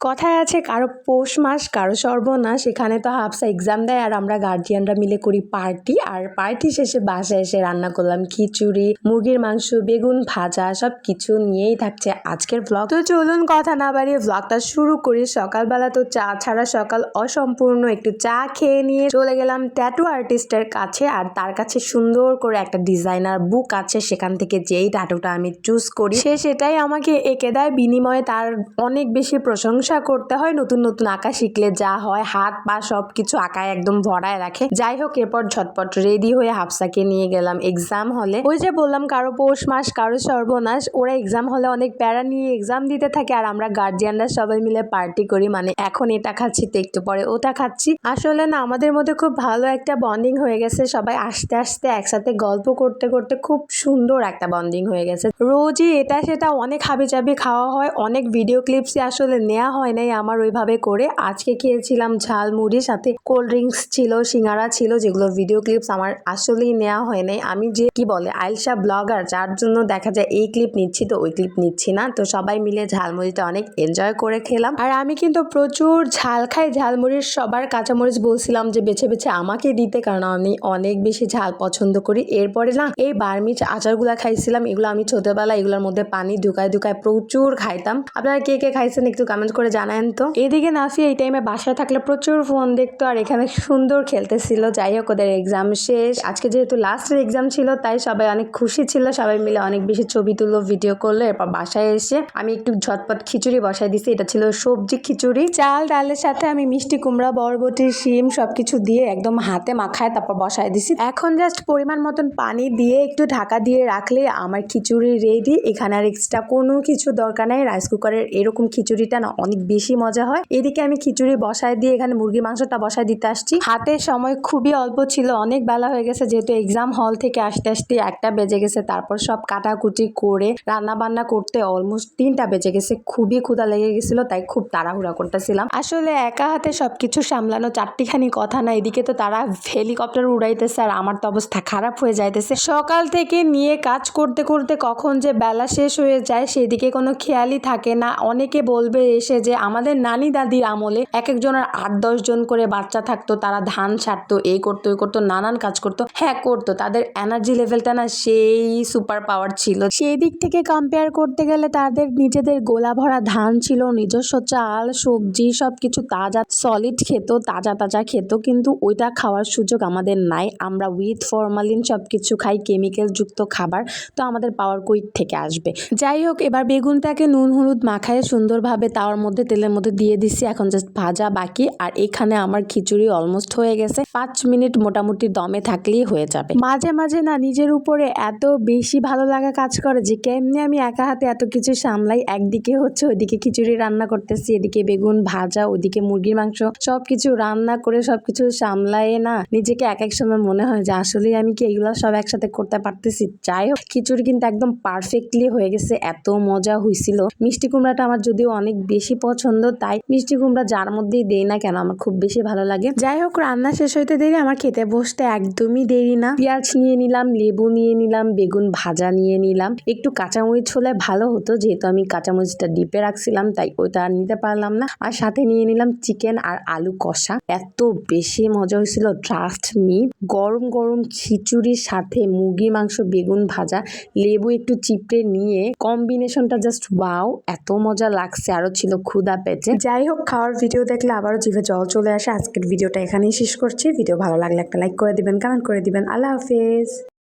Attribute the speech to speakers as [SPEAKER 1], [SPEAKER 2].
[SPEAKER 1] কথায় আছে, কারও পৌষ মাস, কারও সর্বনাশ। এখানে তো হাফসা এক্সাম দেয় আর আমরা গার্জিয়ানরা মিলে করি পার্টি আর পার্টি শেষে বাসায় এসে রান্না করলাম খিচুড়ি, মুরগির মাংস, বেগুন ভাজা, সব কিছু নিয়েই থাকছে আজকের ব্লগ তো চলুন কথা না বাড়িয়ে ব্লগটা শুরু করি। সকালবেলা তো চা ছাড়া সকাল অসম্পূর্ণ। একটু চা খেয়ে নিয়ে চলে গেলাম ট্যাটু আর্টিস্টের কাছে। আর তার কাছে সুন্দর করে একটা ডিজাইনার বুক আছে। সেখান থেকে যেই ট্যাটুটা আমি চুজ করি, সে সেটাই আমাকে এঁকে দেয়। বিনিময়ে তার অনেক বেশি প্রশংসা করতে হয়, নতুন নতুন আঁকা শিখলে যা হয়, হাত পা সব কিছু আঁকায় একদম ভরায় রাখে। যাই হোক, এরপর ঝটপট রেডি হয়ে হাফসাকে নিয়ে গেলাম। এক্সাম হলে ওই যে বললাম, কারও পৌষ মাস, কারও সর্বনাশ, ওরা এক্সাম হলে অনেক প্যারা নিয়ে এক্সাম দিতে থাকে আর আমরা গার্জিয়ানরা সবাই মিলে পার্টি করি। মানে এখন এটা খাচ্ছি, তো একটু পরে ওটা খাচ্ছি। আসলে না, আমাদের মধ্যে খুব ভালো একটা বন্ডিং হয়ে গেছে। সবাই আস্তে আস্তে একসাথে গল্প করতে করতে খুব সুন্দর একটা বন্ডিং হয়ে গেছে। রোজই এটা সেটা অনেক হাবিজাবি খাওয়া হয়, অনেক ভিডিও ক্লিপসই আসলে নেওয়া হয়। নাই আমার ওইভাবে করে। আজকে খেয়েছিলাম ঝাল মুড়ি সাথে কোল্ড ড্রিঙ্কস ছিল, সিঙ্গারা ছিল, যেগুলো ভিডিও ক্লিপস আমার আসলেই নেওয়া হয় নাই। আমি যে কি বলে আইলসা ব্লগার যার জন্য দেখা যায় এই ক্লিপ নিচ্ছি তো ওই ক্লিপ নিচ্ছি না। তো সবাই মিলে ঝালমুড়িটা অনেক এনজয় করে খেলাম। আর আমি কিন্তু প্রচুর ঝাল খাই। ঝালমুড়ির সবার কাঁচামরিচ বলছিলাম যে বেছে বেছে আমাকে দিতে, কারণ আমি অনেক বেশি ঝাল পছন্দ করি। এরপরে না, এই বার্মিচ আচারগুলা খাইছিলাম, এগুলো আমি ছোটবেলা এগুলোর মধ্যে পানি ঢুকায় ঢুকায় প্রচুর খাইতাম। আপনারা কে কে খাইছেন একটু কমেন্ট করে জানান তো? এদিকে নাসি এই টাইমে বাসায় থাকলে প্রচুর ফোন দেখতো আর এখানে সুন্দর খেলতেছিল। যাই হোক, ওদের এক্সাম শেষ। আজকে যেহেতু লাস্টের এক্সাম ছিল, তাই সবাই অনেক খুশি ছিল। সবাই মিলে অনেক বেশি ছবি তুললো ভিডিও করল, এরপর বাসায় এসে আমি একটু ঝটপট খিচুড়ি বসাই দিছি। এটা ছিল সবজি খিচুড়ি। চাল, ডালের সাথে আমি মিষ্টি কুমড়া, বরবটি, শিম সবকিছু দিয়ে একদম হাতে মাখায় তারপর বসাই দিছি। এখন জাস্ট পরিমাণ মতন পানি দিয়ে একটু ঢাকা দিয়ে রাখলে আমার খিচুড়ি রেডি এখানে আর এক্সট্রা কোনো কিছু দরকার নাই। রাইস কুকারের এরকম খিচুড়িটা না অনেক বেশি মজা হয়। এদিকে আমি খিচুড়ি বসায় দিয়ে এখানে মুরগির মাংসটা বসায় দিতে আসছি। হাতে সময় খুবই অল্প ছিল, অনেক বেলা হয়ে গেছে যেহেতু এক্সাম হল থেকে আসতে আসতে একটা বেজে গেছে। তারপর সব কাটাকুটি করে রান্না বান্না করতে অলমোস্ট তিনটা বেজে গেছে। খুবই ক্ষুধা লেগে গেছিল, তাই খুব তাড়াহুড়া করতেছিলাম। আসলে একা হাতে সবকিছু সামলানো চারটিখানি কথা না, এদিকে তো তারা হেলিকপ্টার উড়াইতেছে আর আমার তো অবস্থা খারাপ হয়ে যাইতেছে। সকাল থেকে নিয়ে কাজ করতে করতে কখন যে বেলা শেষ হয়ে যায়, সেদিকে কোনো খেয়ালই থাকে না। অনেকে বলবে এসে যে আমাদের নানি দাদির আমলে এক একজনের আট দশ জন করে বাচ্চা থাকতো, তারা ধান ছাড়তো এই করতো এই করতো, নানান কাজ করতো। হ্যাঁ করতো। তাদের এনার্জি লেভেলটা না সেই সুপার পাওয়ার ছিল। সেই দিক থেকে কম্পেয়ার করতে গেলে তাদের নিজেদের গোলা ভরা ধান ছিল, নিজস্ব চাল, সবজি সব কিছু তাজা সলিড খেত, তাজা তাজা খেত। কিন্তু ওইটা খাওয়ার সুযোগ আমাদের নাই। আমরা উইথ ফরমালিন সব কিছু খাই কেমিক্যাল যুক্ত খাবার। তো আমাদের পাওয়ার কুইক থেকে আসবে? যাই হোক, এবার বেগুনটাকে নুন, হলুদ মাখায় সুন্দরভাবে তাওয়ার মধ্যে, তেলের মধ্যে দিয়ে দিচ্ছি এখন জাস্ট ভাজা বাকি। আর এখানে আমার খিচুড়ি অলমোস্ট হয়ে গেছে। পাঁচ মিনিট মোটামুটি দমে থাকলেই হয়ে যাবে। মাঝে মাঝে না নিজের উপরে এত বেশি ভালো লাগা কাজ করে যে কেমনি আমি একা হাতে এত কিছু সামলাই। একদিকে হচ্ছে ওইদিকে খিচুড়ি রান্না করতেছি, এদিকে বেগুন ভাজা, ওইদিকে মুরগির মাংস। সবকিছু রান্না করে সবকিছু সামলায়ে না নিজেকে এক এক সময় মনে হয় যে আসলেই আমি কি এগুলো সব একসাথে করতে পারতেছি? যাই হোক, খিচুড়ি কিন্তু একদম পারফেক্টলি হয়ে গেছে। এত মজা হয়েছিল মিষ্টি কুমড়াটা আমার যদিও অনেক বেশি পছন্দ, তাই মিষ্টি কুমড়া যার মধ্যেই দেই না কেন, আমার খুব বেশি ভালো লাগে। যাই হোক, রান্না শেষ হইতে দেরি, আমার খেতে বসতে একদমই দেরি না। পেঁয়াজ নিয়ে নিলাম, লেবু নিয়ে নিলাম, বেগুন ভাজা নিয়ে নিলাম। একটু কাঁচামরিচ হলে ভালো হতো, যেহেতু আমি কাঁচামরিচটা ডিপে রাখছিলাম, তাই ওইটা আর নিতে পারলাম না। আর সাথে নিয়ে নিলাম চিকেন আর আলু কষা। এত বেশি মজা হয়েছিল ট্রাস্ট মি গরম গরম খিচুড়ির সাথে মুরগি মাংস, বেগুন ভাজা, লেবু একটু চিপড়ে নিয়ে কম্বিনেশনটা জাস্ট ওয়াও এত মজা লাগছে আরও ছিল ক্ষুদা পেটে যাই হোক খাওয়ার ভিডিও দেখলে আবারও জিভে জল চলে আসে। আজকের ভিডিওটা এখানেই শেষ করছি। ভিডিও ভালো লাগলে একটা লাইক করে দিবেন কমেন্ট করে দিবেন। আল্লাহ হাফেজ।